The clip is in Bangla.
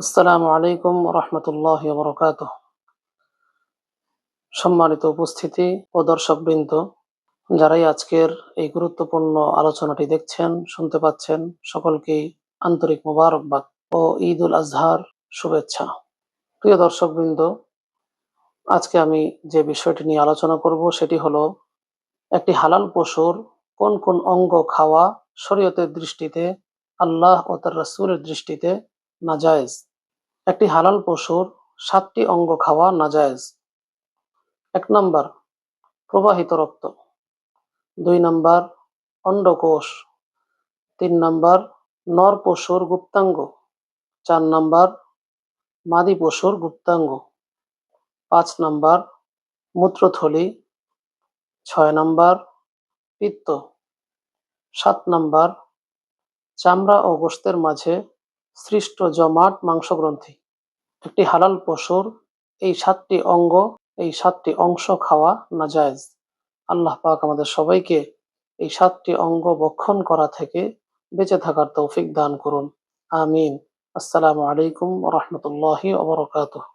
আসসালামু আলাইকুম রহমতুল্লাহ বরকাত সম্মানিত উপস্থিতি ও দর্শকবৃন্দ, যারাই আজকের এই গুরুত্বপূর্ণ আলোচনাটি দেখছেন, শুনতে পাচ্ছেন, সকলকেই আন্তরিক মোবারকবাদ ও ঈদ উল আজহার শুভেচ্ছা। প্রিয় দর্শকবৃন্দ, আজকে আমি যে বিষয়টি নিয়ে আলোচনা করব সেটি হলো একটি হালাল পশুর কোন কোন অঙ্গ খাওয়া শরীয়তের দৃষ্টিতে, আল্লাহ ও তার রাসূলের দৃষ্টিতে নাজায়েজ। একটি হালাল পশুর সাতটি অঙ্গ খাওয়া নাজায়েজ। এক নাম্বার, প্রবাহিত রক্ত। দুই নাম্বার, অন্ডকোষ। তিন নাম্বার, নর পশুর গুপ্তাঙ্গ। চার নাম্বার, মাদি পশুর গুপ্তাঙ্গ। পাঁচ নাম্বার, মূত্রথলি। ছয় নাম্বার, পিত্ত। সাত নাম্বার, চামড়া ও গোস্তের মাঝে সৃষ্ট জমাট মাংসগ্রন্থি। একটি হালাল পশুর এই সাতটি অঙ্গ, এই সাতটি অংশ খাওয়া নাজায়জ। আল্লাহ পাক আমাদের সবাইকে এই সাতটি অঙ্গ বক্ষণ করা থেকে বেঁচে থাকার তৌফিক দান করুন। আমিন। আসসালামু আলাইকুম রহমতুল্লাহি ওবরকাতুহ